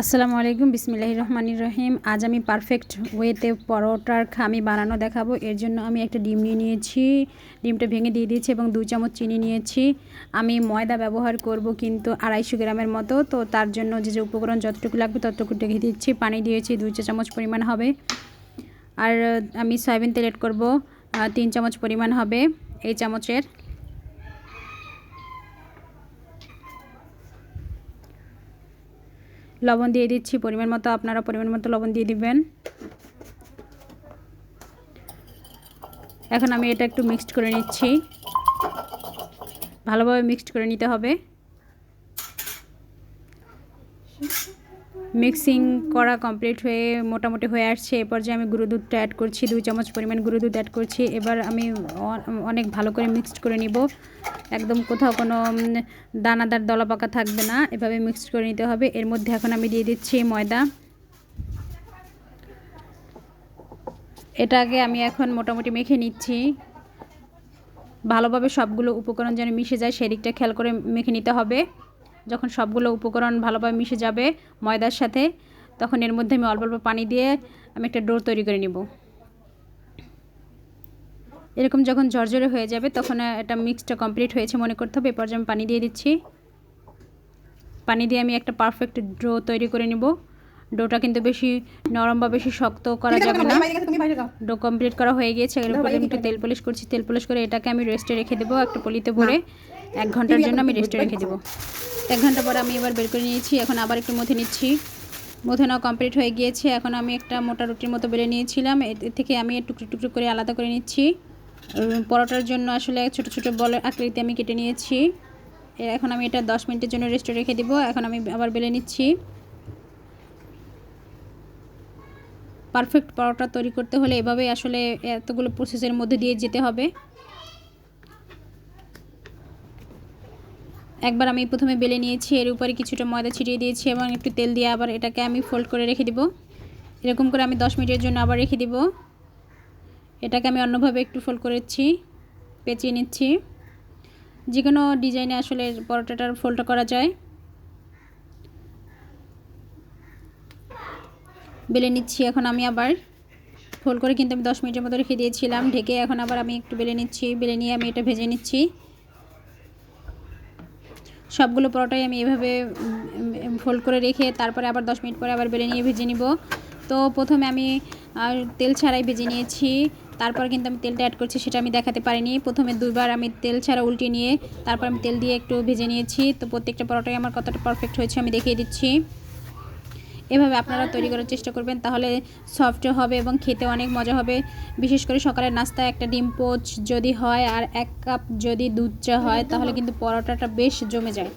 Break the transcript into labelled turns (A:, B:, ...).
A: আসসালামু আলাইকুম বিসমিল্লাহ রহমান রহিম। আজ আমি পারফেক্ট ওয়েতে পরোটার খামি বানানো দেখাবো। এর জন্য আমি একটা ডিম নিয়ে নিয়েছি। ডিমটা ভেঙে দিয়ে দিয়েছি এবং দু চামচ চিনি নিয়েছি। আমি ময়দা ব্যবহার করব কিন্তু আড়াইশো গ্রামের মতো। তো তার জন্য যে যে উপকরণ যতটুকু লাগবে ততটুকু রেখে দিচ্ছি। পানি দিয়েছি দু চা চামচ পরিমাণ হবে। আর আমি সয়াবিন তেল এড করব তিন চামচ পরিমাণ হবে এই চামচের। লবণ দিয়ে দিচ্ছি, পরিমাণ মতো আপনারা পরিমাণ মতো লবণ দিয়ে দিবেন। এখন আমি এটা একটু মিক্সড করে নিচ্ছি। ভালোভাবে মিক্সড করে নিতে হবে। মিক্সিং করা কমপ্লিট হয়ে মোটামুটি হয়ে আসছে। এরপর যে আমি গুঁড়ো দুধটা অ্যাড করছি, দুই চামচ পরিমাণ গুঁড়ো দুধ অ্যাড করছি। এবার আমি অনেক ভালো করে মিক্সড করে নিব। একদম কোথাও কোনো দানাদার দলা পাকা থাকবে না। এভাবে মিক্সড করে নিতে হবে। এর মধ্যে এখন আমি দিয়ে দিচ্ছি ময়দা। এটাকে আমি এখন মোটামুটি মেখে নিচ্ছি। ভালোভাবে সবগুলো উপকরণ যেন মিশে যায় সেদিকটা খেয়াল করে মেখে নিতে হবে। যখন সবগুলো উপকরণ ভালোভাবে মিশে যাবে ময়দার সাথে তখন এর মধ্যে আমি অল্প অল্প পানি দিয়ে আমি একটা ডোর তৈরি করে নিব। এরকম যখন ঝরঝরে হয়ে যাবে তখন এটা মিক্সটা কমপ্লিট হয়েছে মনে করতে হবে। এরপর আমি পানি দিয়ে দিচ্ছি। পানি দিয়ে আমি একটা পারফেক্ট ডো তৈরি করে নিব। ডোটা কিন্তু বেশি নরম বা বেশি শক্ত করা যাবে না। ডো কমপ্লিট করা হয়ে গিয়েছে। এর উপরে আমি একটু তেল পলিশ করছি। তেল পলিশ করে এটাকে আমি রেস্টে রেখে দেবো একটা পলিতে ভরে। এক ঘণ্টার জন্য আমি রেস্টে রেখে দেবো। এক ঘণ্টা পর আমি এবার বের করে নিয়েছি এখন আবার একটু মথে নিচ্ছি। মথে নেওয়া কমপ্লিট হয়ে গিয়েছে এখন আমি একটা মোটা রুটির মতো বেড়ে নিয়েছিলাম। এর থেকে আমি টুকরো টুকরো করে আলাদা করে নিচ্ছি। পরোটার জন্য আসলে ছোট ছোট বলের আকৃতি আমি কেটে নিয়েছি। এখন আমি এটা দশ মিনিটের জন্য রেস্টে রেখে দিব এখন আমি আবার বেলে নিচ্ছি। পারফেক্ট পরোটা তৈরি করতে হলে এভাবে আসলে এতগুলো প্রসেসের মধ্যে দিয়ে যেতে হবে। একবার আমি প্রথমে বেলে নিয়েছি, এর উপরে কিছুটা ময়দা ছিটিয়ে দিয়েছি এবং একটু তেল দিয়ে আবার এটাকে আমি ফোল্ড করে রেখে দিব। এরকম করে আমি দশ মিনিটের জন্য আবার রেখে দিব। এটাকে আমি অন্যভাবে একটু ফোল্ড করেছি, পেঁচিয়ে নিচ্ছি। যে কোনো ডিজাইনে আসলে পরোটাটার ফোল্ডটা করা যায়। বেলে নিচ্ছি এখন আমি আবার। ফোল্ড করে কিন্তু আমি দশ মিনিটের মতো রেখে দিয়েছিলাম, ঢেকে এখন আবার আমি একটু বেলে নিচ্ছি। বেলে নিয়ে আমি এটা ভেজে নিচ্ছি। সবগুলো পরোটাই আমি এভাবে ফোল্ড করে রেখে তারপরে আবার দশ মিনিট পরে আবার বেড়ে নিয়ে ভেজে নিব। তো প্রথমে আমি তেল ছাড়াই ভেজে নিয়েছি। তারপর কিন্তু আমি তেলটা অ্যাড করছি সেটা আমি দেখাতে পারিনি। প্রথমে দুবার আমি তেল ছাড়া উল্টে নিয়ে তারপর আমি তেল দিয়ে একটু ভেজে নিয়েছি। তো প্রত্যেকটা পরোটাই আমার কতটা পারফেক্ট হয়েছে আমি দেখিয়ে দিচ্ছি। এভাবে আপনারা তৈরি করার চেষ্টা করবেন, তাহলে সফট হবে এবং খেতে অনেক মজা হবে। বিশেষ করে সকালের নাস্তায় একটা ডিম পোচ যদি হয় আর এক কাপ যদি দুধ চা হয়, তাহলে কিন্তু পরোটাটা বেশ জমে যায়।